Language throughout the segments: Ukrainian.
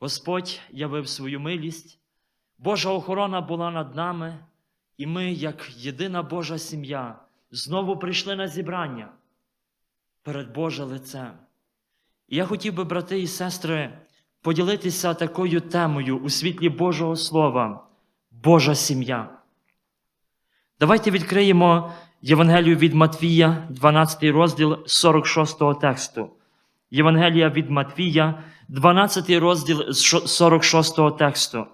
Господь явив свою милість, Божа охорона була над нами, і ми, як єдина Божа сім'я, знову прийшли на зібрання перед Боже лицем. І я хотів би, брати і сестри, поділитися такою темою у світлі Божого Слова Божа сім'я. Давайте відкриємо Євангелію від Матвія, 12 розділ 46 тексту. Євангелія від Матвія, 12 розділ з 46 тексту.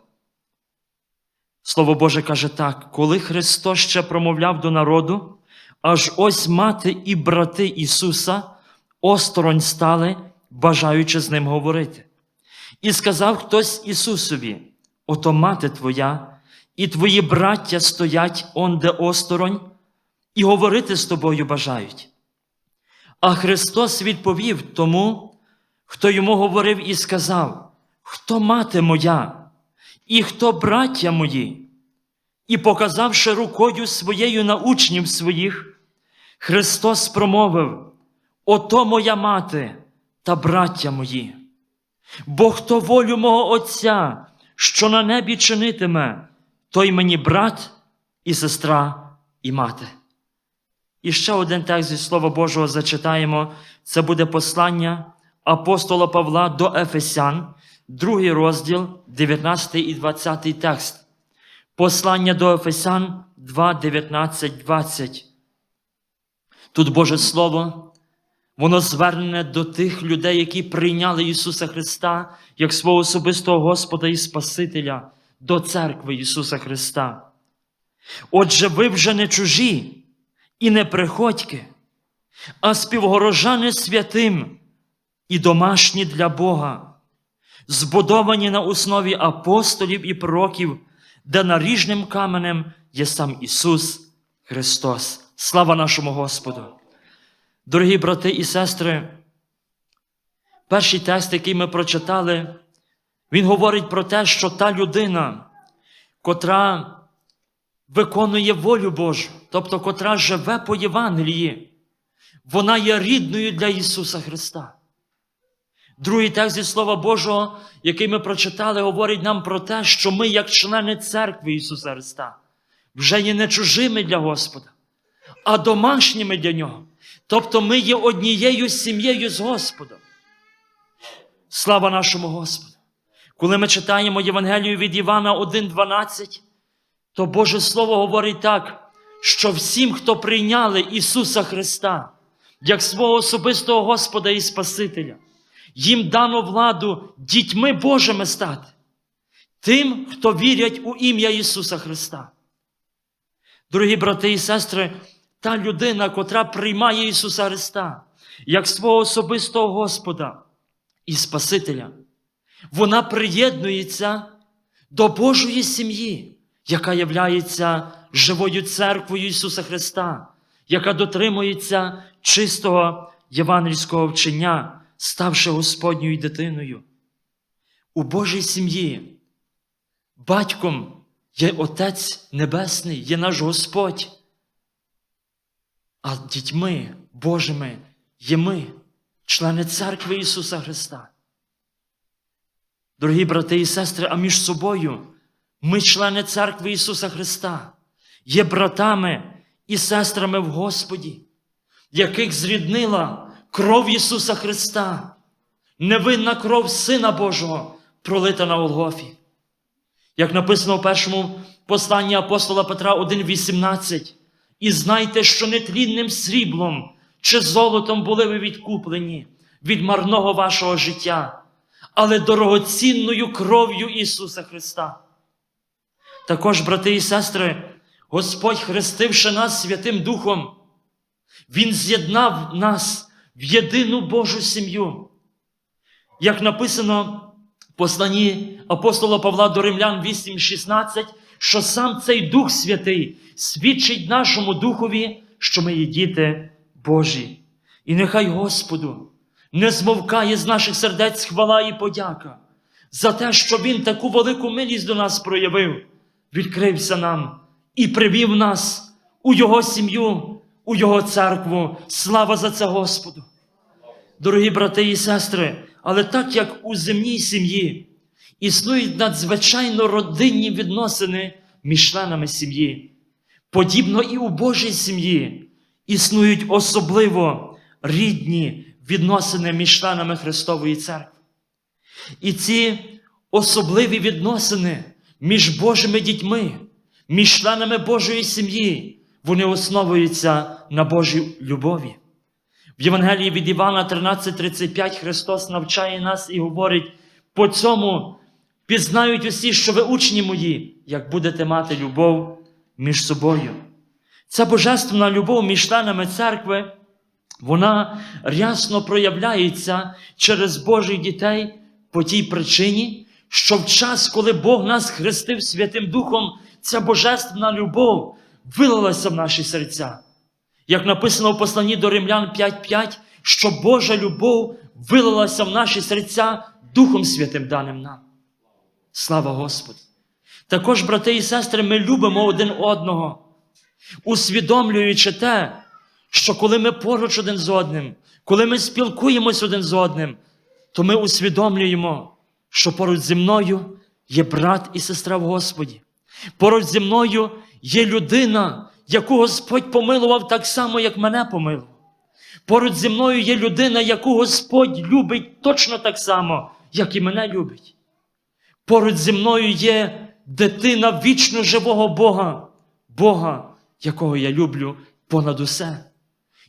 Слово Боже каже так: коли Христос ще промовляв до народу, аж ось мати і брати Ісуса осторонь стали, бажаючи з ним говорити. І сказав хтось Ісусові: Ото мати твоя, і твої браття стоять онде осторонь, і говорити з тобою бажають. А Христос відповів тому, хто йому говорив і сказав: Хто мати моя, і хто браття мої? І показавши рукою своєю на учнів своїх, Христос промовив: Ото моя мати та браття мої. Бо хто волю мого Отця, що на небі чинитиме, той мені брат і сестра і мати. І ще один текст зі Слова Божого зачитаємо. Це буде послання апостола Павла до Ефесян, другий розділ, 19 і 20 текст. Послання до Ефесян 2, 19, 20. Тут Боже Слово, воно звернене до тих людей, які прийняли Ісуса Христа як свого особистого Господа і Спасителя до церкви Ісуса Христа. Отже, ви вже не чужі і не приходьки, а співгорожани святим і домашні для Бога, збудовані на основі апостолів і пророків, де наріжним каменем є сам Ісус Христос. Слава нашому Господу! Дорогі брати і сестри, перший текст, який ми прочитали, він говорить про те, що та людина, котра виконує волю Божу, тобто котра живе по Євангелії, вона є рідною для Ісуса Христа. Другий текст зі Слова Божого, який ми прочитали, говорить нам про те, що ми, як члени церкви Ісуса Христа, вже є не чужими для Господа, а домашніми для Нього. Тобто ми є однією сім'єю з Господом. Слава нашому Господу! Коли ми читаємо Євангелію від Івана 1,12, то Боже Слово говорить так, що всім, хто прийняли Ісуса Христа як свого особистого Господа і Спасителя, їм дано владу дітьми Божими стати, тим, хто вірять у ім'я Ісуса Христа. Дорогі брати і сестри, та людина, котра приймає Ісуса Христа як свого особистого Господа і Спасителя, вона приєднується до Божої сім'ї, яка являється живою церквою Ісуса Христа, яка дотримується чистого євангельського вчення, ставши Господньою дитиною. У Божій сім'ї батьком є Отець Небесний, є наш Господь. А дітьми Божими є ми, члени церкви Ісуса Христа. Дорогі брати і сестри, а між собою ми, члени церкви Ісуса Христа, є братами і сестрами в Господі, яких зріднила кров Ісуса Христа, невинна кров Сина Божого, пролита на Голгофі. Як написано в першому посланні апостола Петра 1,18, і знайте, що нетлінним сріблом чи золотом були ви відкуплені від марного вашого життя, але дорогоцінною кров'ю Ісуса Христа. Також, брати і сестри, Господь, хрестивши нас Святим Духом, Він з'єднав нас в єдину Божу сім'ю. Як написано в посланні апостола Павла до Римлян 8,16, що сам цей Дух Святий свідчить нашому Духові, що ми є діти Божі. І нехай Господу не змовкає з наших сердець хвала і подяка за те, що Він таку велику милість до нас проявив, відкрився нам і привів нас у Його сім'ю, у Його церкву. Слава за це Господу! Дорогі брати і сестри, але так як у земній сім'ї існують надзвичайно родинні відносини між членами сім'ї. Подібно і у Божій сім'ї існують особливо рідні відносини між членами Христової церкви. І ці особливі відносини між Божими дітьми, між членами Божої сім'ї, вони основуються на Божій любові. В Євангелії від Івана 13:35 Христос навчає нас і говорить: по цьому пізнають усі, що ви учні мої, як будете мати любов між собою. Ця божественна любов між членами церкви, вона рясно проявляється через Божих дітей по тій причині, що в час, коли Бог нас хрестив Святим Духом, ця божественна любов вилилася в наші серця. Як написано в посланні до Римлян 5.5, що Божа любов вилилася в наші серця Духом Святим даним нам. Слава Господу! Також, брати і сестри, ми любимо один одного, усвідомлюючи те, що коли ми поруч один з одним, коли ми спілкуємось один з одним, то ми усвідомлюємо, що поруч зі мною є брат і сестра в Господі. Поруч зі мною є людина, яку Господь помилував так само, як мене помилував. Поруч зі мною є людина, яку Господь любить точно так само, як і мене любить. Поруч зі мною є дитина вічно живого Бога, Бога, якого я люблю понад усе.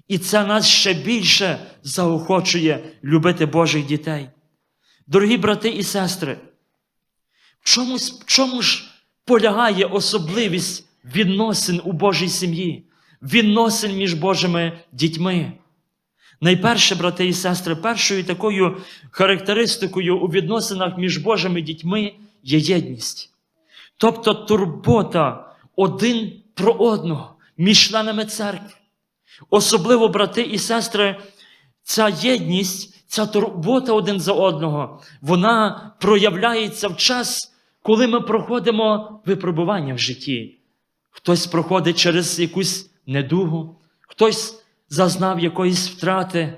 І це нас ще більше заохочує любити Божих дітей. Дорогі брати і сестри, в чому, чому ж полягає особливість відносин у Божій сім'ї, відносин між Божими дітьми? Найперше, брати і сестри, першою такою характеристикою у відносинах між Божими дітьми є єдність. Тобто турбота один про одного між членами церкви. Особливо, брати і сестри, ця єдність, ця турбота один за одного, вона проявляється в час, коли ми проходимо випробування в житті. Хтось проходить через якусь недугу, хтось зазнав якоїсь втрати,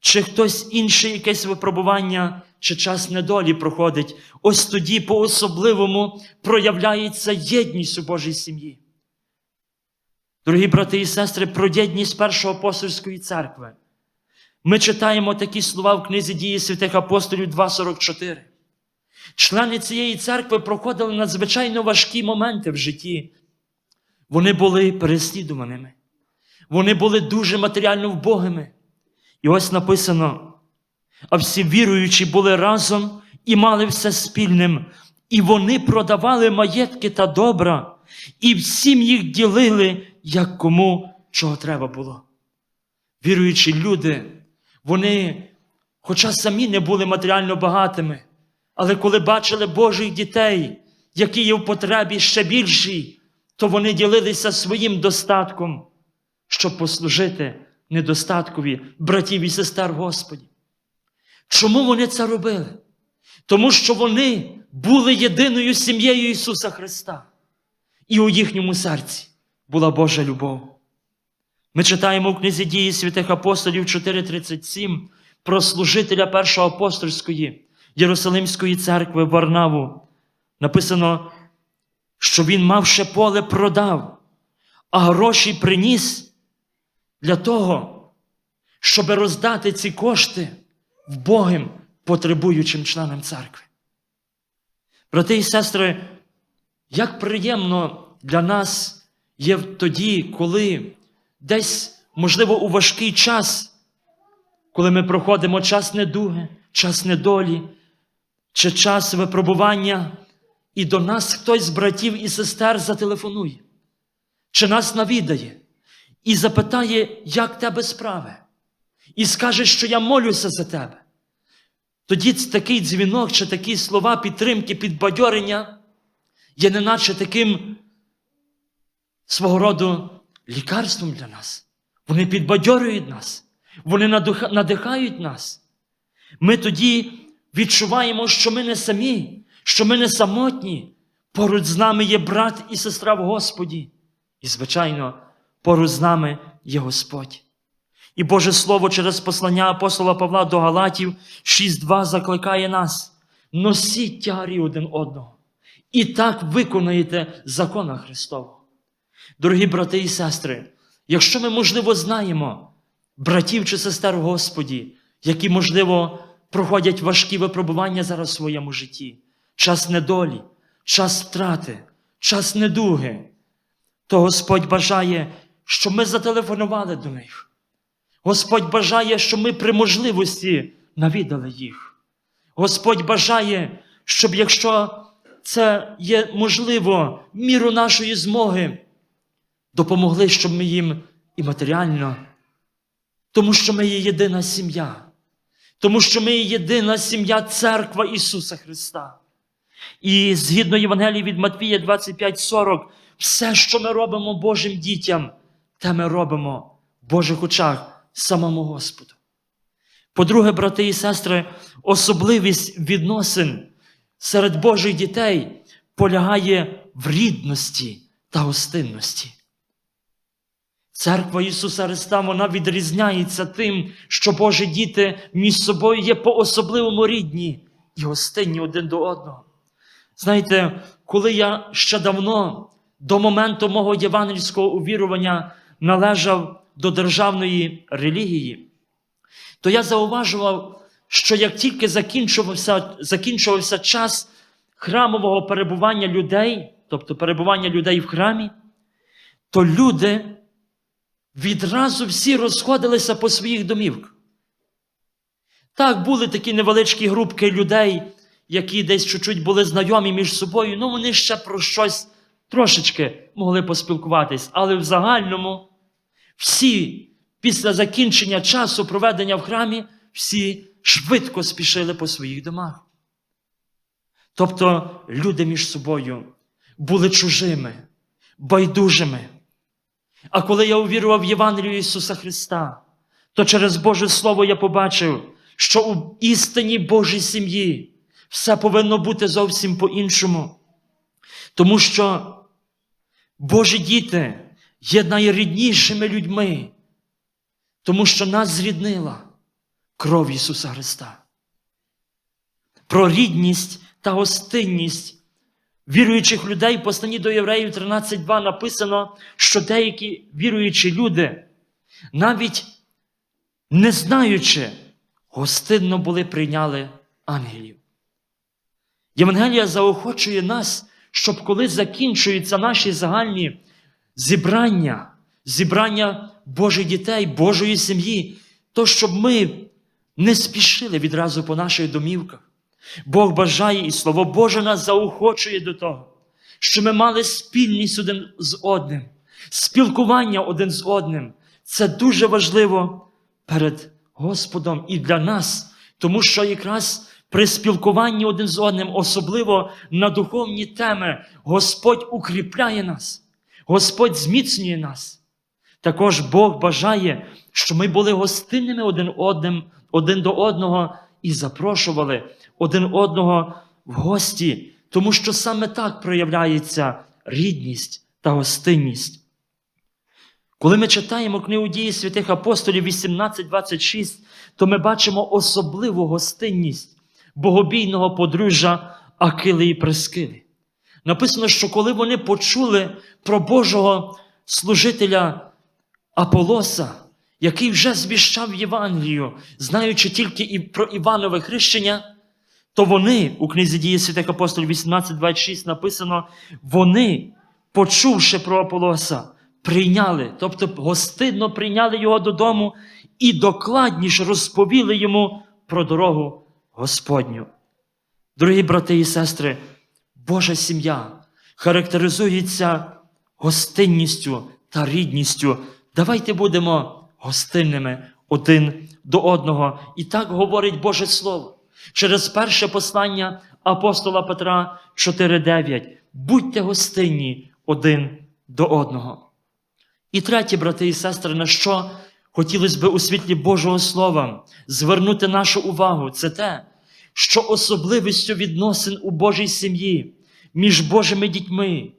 чи хтось інше якесь випробування, чи час недолі проходить. Ось тоді по-особливому проявляється єдність у Божій сім'ї. Дорогі брати і сестри, про єдність Першої апостольської церкви. Ми читаємо такі слова в книзі дії святих апостолів 2.44. Члени цієї церкви проходили надзвичайно важкі моменти в житті. Вони були переслідуваними. Вони були дуже матеріально вбогими. І ось написано: а всі віруючі були разом і мали все спільним, і вони продавали маєтки та добра, і всім їх ділили, як кому чого треба було. Віруючі люди, вони, хоча самі не були матеріально багатими, але коли бачили Божих дітей, які є в потребі ще більшій, то вони ділилися своїм достатком, щоб послужити недостаткові братів і сестер Господі. Чому вони це робили? Тому що вони були єдиною сім'єю Ісуса Христа, і у їхньому серці була Божа любов. Ми читаємо в книзі дії святих апостолів 4:37 про служителя Першої апостольської Єрусалимської церкви Варнаву. Написано, що він мав ще поле продав, а гроші приніс для того, щоб роздати ці кошти вбогим потребуючим членам церкви. Брати і сестри, як приємно для нас є тоді, коли десь, можливо, у важкий час, коли ми проходимо час недуги, час недолі, чи час випробування, і до нас хтось з братів і сестер зателефонує, чи нас навідає і запитає, як тебе справи, і скаже, що я молюся за тебе. Тоді такий дзвінок чи такі слова підтримки, підбадьорення є неначе таким свого роду лікарством для нас. Вони підбадьорюють нас, вони надихають нас. Ми тоді відчуваємо, що ми не самі, що ми не самотні. Поруч з нами є брат і сестра в Господі. І, звичайно, поруч з нами є Господь. І Боже Слово через послання апостола Павла до Галатів 6.2 закликає нас. носіть тягарі один одного. І так виконаєте закона Христового. Дорогі брати і сестри, якщо ми, можливо, знаємо братів чи сестер Господі, які, можливо, проходять важкі випробування зараз в своєму житті, час недолі, час втрати, час недуги, то Господь бажає, щоб ми зателефонували до них. Господь бажає, щоб ми при можливості навідали їх. Господь бажає, щоб якщо це є можливо, міру нашої змоги, допомогли, щоб ми їм і матеріально, тому що ми є єдина сім'я, тому що ми є єдина сім'я Церква Ісуса Христа. І згідно Євангелії від Матвія 25:40, все, що ми робимо Божим дітям, те ми робимо в Божих очах самому Господу. По-друге, брати і сестри, особливість відносин серед Божих дітей полягає в рідності та гостинності. Церква Ісуса Христа вона відрізняється тим, що Божі діти між собою є по-особливому рідні і гостинні один до одного. Знаєте, коли я ще давно, до моменту мого євангельського увірування, належав до державної релігії, то я зауважував, що як тільки закінчувався, закінчувався час храмового перебування людей, тобто перебування людей в храмі, то люди відразу всі розходилися по своїх домівках. Так, були такі невеличкі групки людей, які десь чуть-чуть були знайомі між собою, ну вони ще про щось трошечки могли поспілкуватись. Але в загальному всі після закінчення часу проведення в храмі, всі швидко спішили по своїх домах. Тобто люди між собою були чужими, байдужими. А коли я увірував в Євангелію Ісуса Христа, то через Боже Слово я побачив, що у істинній Божій сім'ї все повинно бути зовсім по-іншому. Тому що Божі діти є найріднішими людьми, тому що нас зріднила кров Ісуса Христа. Про рідність та гостинність віруючих людей посланні до Євреїв 13.2 написано, що деякі віруючі люди, навіть не знаючи, гостинно були прийняли ангелів. Євангелія заохочує нас, щоб коли закінчуються наші загальні зібрання, зібрання Божих дітей, Божої сім'ї, то щоб ми не спішили відразу по наших домівках. Бог бажає і Слово Боже нас заохочує до того, що ми мали спільність один з одним, спілкування один з одним. Це дуже важливо перед Господом і для нас, тому що якраз при спілкуванні один з одним, особливо на духовні теми, Господь укріпляє нас, Господь зміцнює нас. Також Бог бажає, щоб ми були гостинними один одним, один до одного і запрошували один одного в гості, тому що саме так проявляється рідність та гостинність. Коли ми читаємо книгу дії святих апостолів 18.26, то ми бачимо особливу гостинність богобійного подружжя Акили і Прескили. Написано, що коли вони почули про Божого служителя Аполоса, який вже звіщав Євангелію, знаючи тільки і про Іванове хрещення, то вони, у книзі дії святих апостолів 18.26 написано, вони, почувши про Аполоса, прийняли, тобто гостинно прийняли його додому і докладніше розповіли йому про дорогу Господню. Дорогі брати і сестри, Божа сім'я характеризується гостинністю та рідністю. Давайте будемо гостинними один до одного. І так говорить Боже Слово. Через перше послання апостола Петра 4:9. Будьте гостинні один до одного. І третє, брати і сестри, на що хотілося би у світлі Божого Слова звернути нашу увагу, це те, що особливістю відносин у Божій сім'ї між Божими дітьми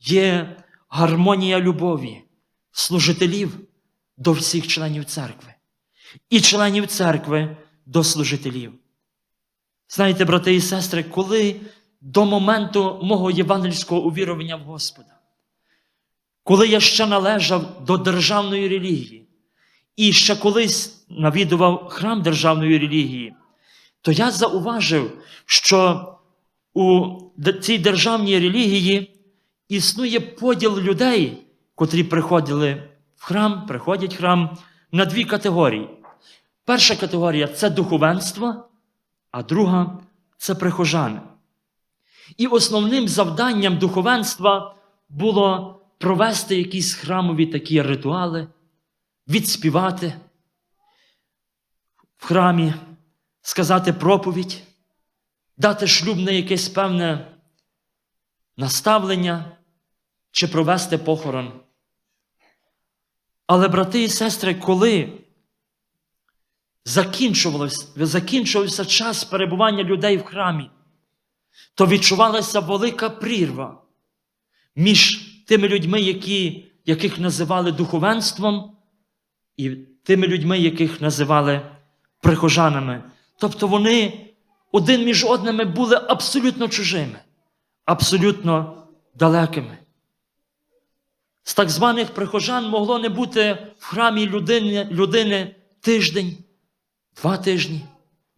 є гармонія любові, служителів до всіх членів церкви і членів церкви до служителів. Знаєте, брати і сестри, коли до моменту мого євангельського увірування в Господа, коли я ще належав до державної релігії і ще колись навідував храм державної релігії, то я зауважив, що у цій державній релігії існує поділ людей, котрі приходили в храм, приходять в храм, на дві категорії. Перша категорія це духовенство, а друга це прихожани. І основним завданням духовенства було провести якісь храмові такі ритуали, відспівати в храмі, сказати проповідь, дати шлюбне якесь певне наставлення чи провести похорон. Але, брати і сестри, коли закінчувався, час перебування людей в храмі, то відчувалася велика прірва між тими людьми, які, яких називали духовенством, і тими людьми, яких називали прихожанами. Тобто вони один між одними були абсолютно чужими, абсолютно далекими. З так званих прихожан могло не бути в храмі людини, людини тиждень, два тижні,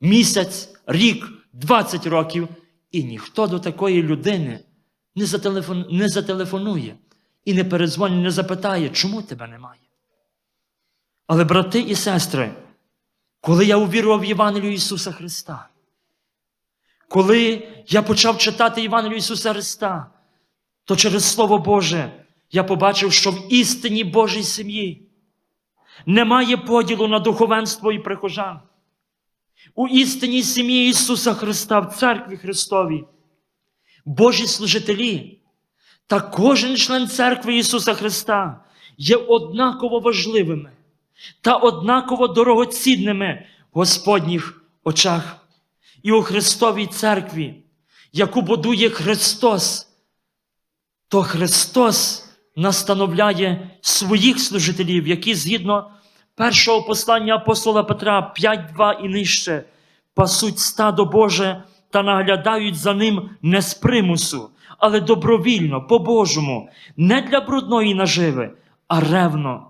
місяць, рік, 20 років, і ніхто до такої людини не, зателефон, не зателефонує і не передзвонить, не запитає, чому тебе немає. Але, брати і сестри, коли я увірував в Євангелію Ісуса Христа, коли я почав читати Євангелію Ісуса Христа, то через Слово Боже я побачив, що в істині Божій сім'ї немає поділу на духовенство і прихожан. У істинній сім'ї Ісуса Христа, в церкві Христовій, Божі служителі та кожен член церкви Ісуса Христа є однаково важливими та однаково дорогоцінними в Господніх очах. І у Христовій церкві, яку будує Христос, то Христос настановляє своїх служителів, які згідно першого послання апостола Петра 5.2 і нижче пасуть стадо Боже та наглядають за ним не з примусу, але добровільно, по-божому, не для брудної наживи, а ревно.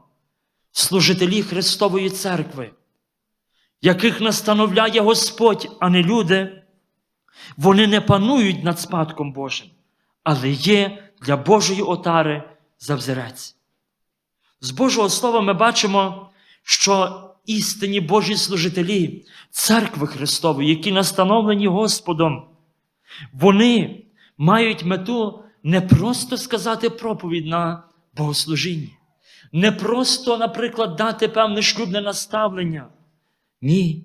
Служителі Христової церкви, яких настановляє Господь, а не люди, вони не панують над спадком Божим, але є для Божої отари за взірець. З Божого Слова ми бачимо, що істинні Божі служителі церкви Христової, які настановлені Господом, вони мають мету не просто сказати проповідь на богослужінні, не просто, наприклад, дати певне шлюбне наставлення. Ні.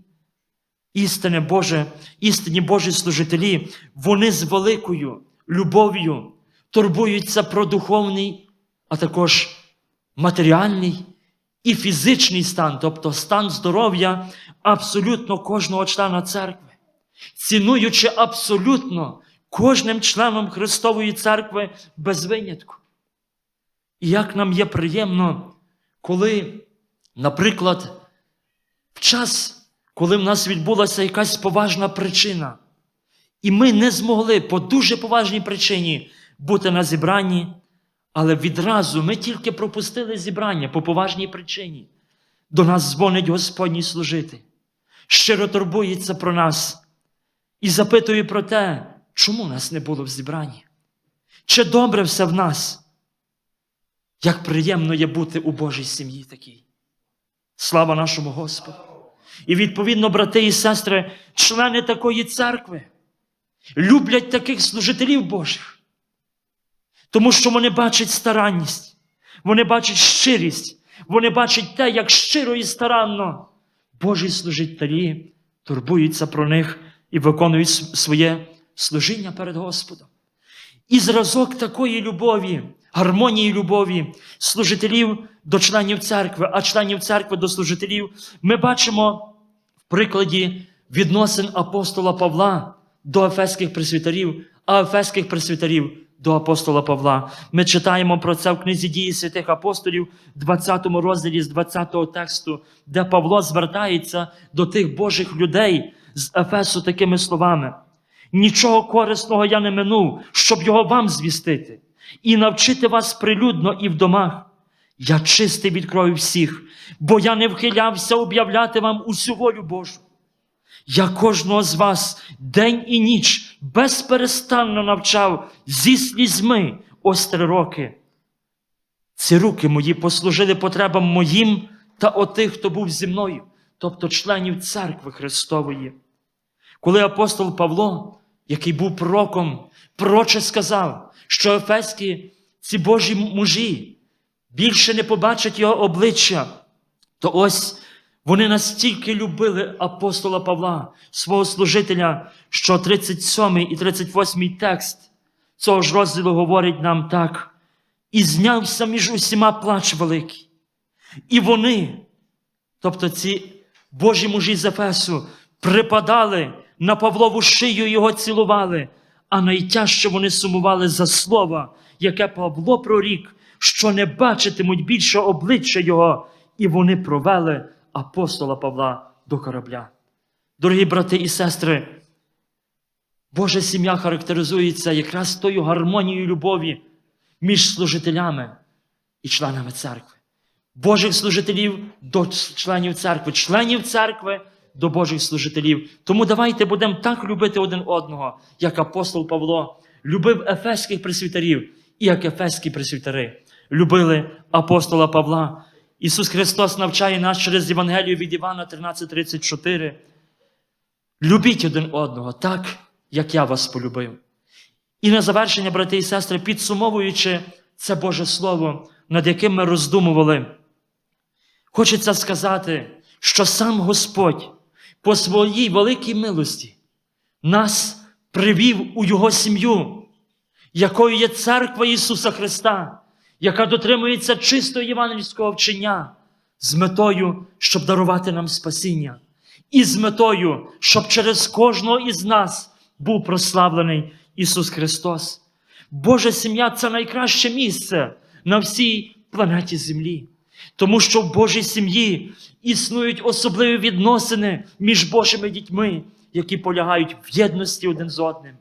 Істинне Боже, істинні Божі служителі, вони з великою любов'ю турбуються про духовний, а також матеріальний і фізичний стан, тобто стан здоров'я абсолютно кожного члена церкви, цінуючи абсолютно кожним членом Христової церкви без винятку. І як нам є приємно, коли, наприклад, в час, коли в нас відбулася якась поважна причина, і ми не змогли по дуже поважній причині бути на зібранні, але відразу ми тільки пропустили зібрання по поважній причині. До нас дзвонить Господній служитель, щиро турбується про нас і запитує про те, чому нас не було в зібранні. Чи добре все в нас? Як приємно є бути у Божій сім'ї такій. Слава нашому Господу! І відповідно, брати і сестри, члени такої церкви люблять таких служителів Божих, тому що вони бачать старанність, вони бачать щирість, вони бачать те, як щиро і старанно Божі служителі турбуються про них і виконують своє служіння перед Господом. І зразок такої любові, гармонії любові служителів до членів церкви, а членів церкви до служителів, ми бачимо в прикладі відносин апостола Павла до ефеських пресвітерів, а ефеських пресвітерів до апостола Павла. Ми читаємо про це в книзі дії святих апостолів, 20 розділі з 20 тексту, де Павло звертається до тих Божих людей, з Ефесу такими словами: нічого корисного я не минув, щоб його вам звістити, і навчити вас прилюдно і в домах. Я чистий від крові всіх, бо я не вхилявся об'являти вам усю волю Божу. Я кожного з вас день і ніч безперестанно навчав зі слізьми ось три роки. Ці руки мої послужили потребам моїм та отих, хто був зі мною, тобто членів церкви Христової. Коли апостол Павло, який був пророком, пророче сказав, що ефеські ці Божі мужі більше не побачать його обличчя, то ось вони настільки любили апостола Павла, свого служителя, що 37 і 38 текст цього ж розділу говорить нам так. І знявся між усіма плач великий. І вони, тобто ці Божі мужі з Ефесу, припадали на Павлову шию його цілували, а найтяжче вони сумували за слово, яке Павло прорік, що не бачитимуть більше обличчя його, і вони провели апостола Павла до корабля. Дорогі брати і сестри, Божа сім'я характеризується якраз тою гармонією любові між служителями і членами церкви. Божих служителів до членів церкви, членів церкви до Божих служителів. Тому давайте будемо так любити один одного, як апостол Павло любив ефеських пресвітерів і як ефеські пресвітери любили апостола Павла. Ісус Христос навчає нас через Євангелію від Івана 13:34. Любіть один одного так, як я вас полюбив. І на завершення, брати і сестри, підсумовуючи це Боже Слово, над яким ми роздумували, хочеться сказати, що сам Господь по своїй великій милості нас привів у Його сім'ю, якою є церква Ісуса Христа, яка дотримується чистого євангельського вчення з метою, щоб дарувати нам спасіння, і з метою, щоб через кожного із нас був прославлений Ісус Христос. Божа сім'я це найкраще місце на всій планеті Землі. Тому що в Божій сім'ї існують особливі відносини між Божими дітьми, які полягають в єдності один з одним,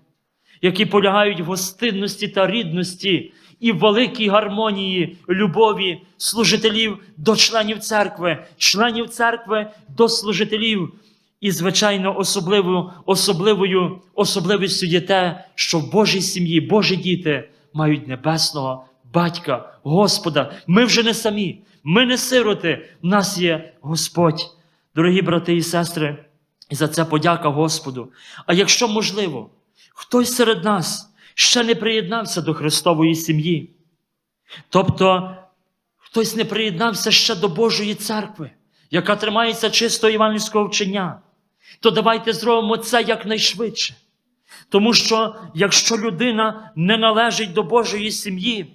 які полягають в гостинності та рідності і в великій гармонії любові служителів до членів церкви, членів церкви до служителів. І, звичайно, особливою, особливою особливістю є те, що в Божій сім'ї Божі діти мають небесного батька, Господа. Ми вже не самі, ми не сироти, в нас є Господь. Дорогі брати і сестри, і за це подяка Господу. А якщо можливо, хтось серед нас ще не приєднався до Христової сім'ї, тобто хтось не приєднався ще до Божої церкви, яка тримається чистого івангельського вчення, то давайте зробимо це якнайшвидше. Тому що якщо людина не належить до Божої сім'ї,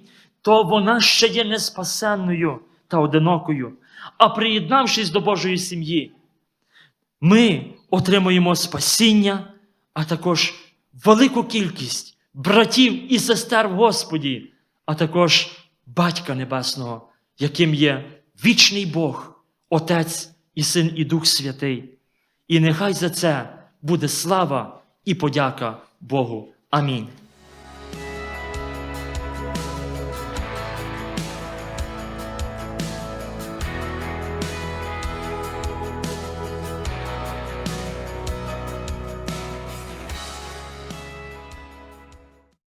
то вона ще є неспасенною та одинокою. А приєднавшись до Божої сім'ї, ми отримуємо спасіння, а також велику кількість братів і сестер в Господі, а також Батька Небесного, яким є вічний Бог, Отець і Син і Дух Святий. І нехай за це буде слава і подяка Богу. Амінь.